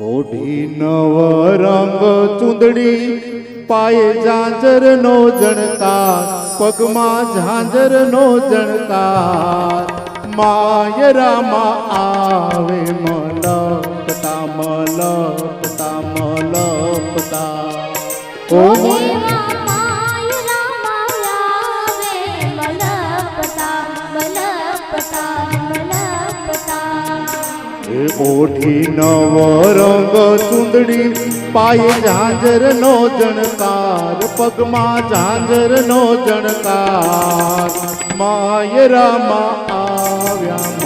ઓઢી નવ રંગ ચૂંદડી, પાયે ઝાંઝર નો જણતા પગમાં ઝાંઝર નો જણકાર માયરામાં આવે મલપતા મલપતા મલપતા ઓ એ ઓઠી નવ રંગ ચૂંદડી પાય ઝાંઝર નો જણકાર, પગમાં ઝાંઝર નો જણકાર. માયરામાં આવ્યા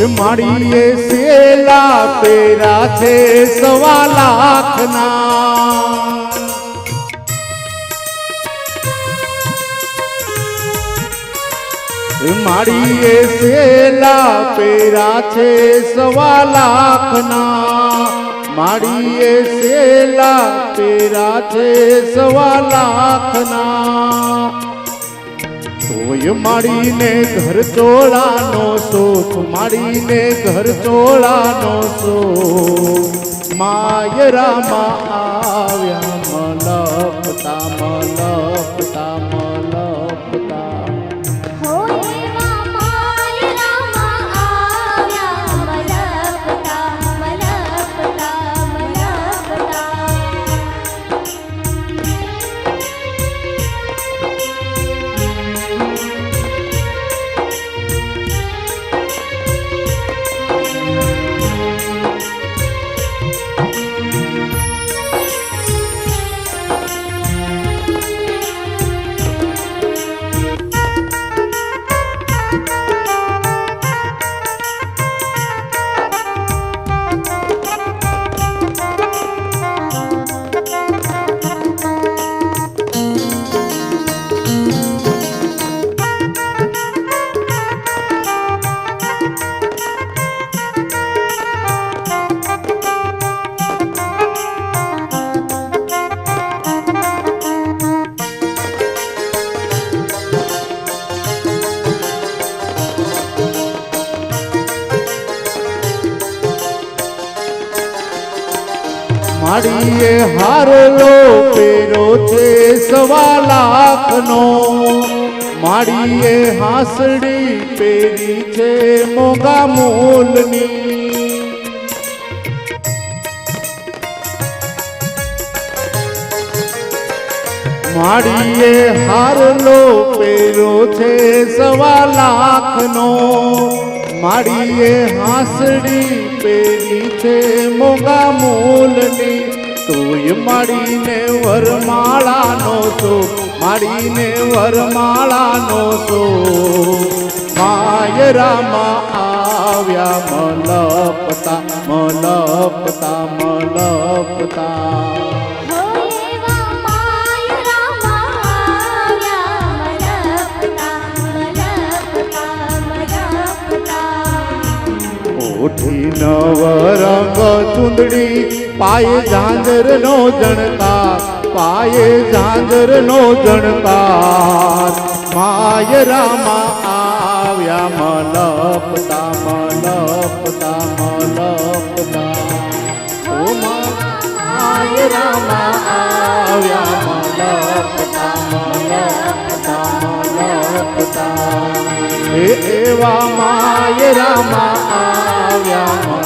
એ માડીએ સેલા પેરા છે સવા લાખના. એ માડીએ સેલા પેરા છે સવા લાખના. માડીએ સેલા પેરા છે સવા લાખના. તોય માડીને ઘર ચોળાનો શોખ માડીને ઘર ચોળાનો શોખ માયરામાં આવ્યા મલકતા મલકતા માડીએ હારલો પેરો છે સવા લાખનો માડીએ હાસડી પેરી છે મોગા મોલની. માડીએ હારલો પેરો છે સવા લાખનો માડીએ હાસડી પેરી છે મોગા મૂલની. તોય માડીને વરમાળાનો છો, માડીને વરમાળાનો છો. માયરામાં આવ્યા, મલપતા મલપતા મલપતા. ઓઠી નવ રંગ ચૂંદડી, પાયે ઝાંઝર નો જણતા પાયે ઝાંઝર નો જણતા માય રામા આવ્યા, મલપતા મલપતા મલપતા. ઓ માયરામાં આવ્યા, મલપતા મલપતા મલપતા. એવા માયરામાં આવ્યા મલપતા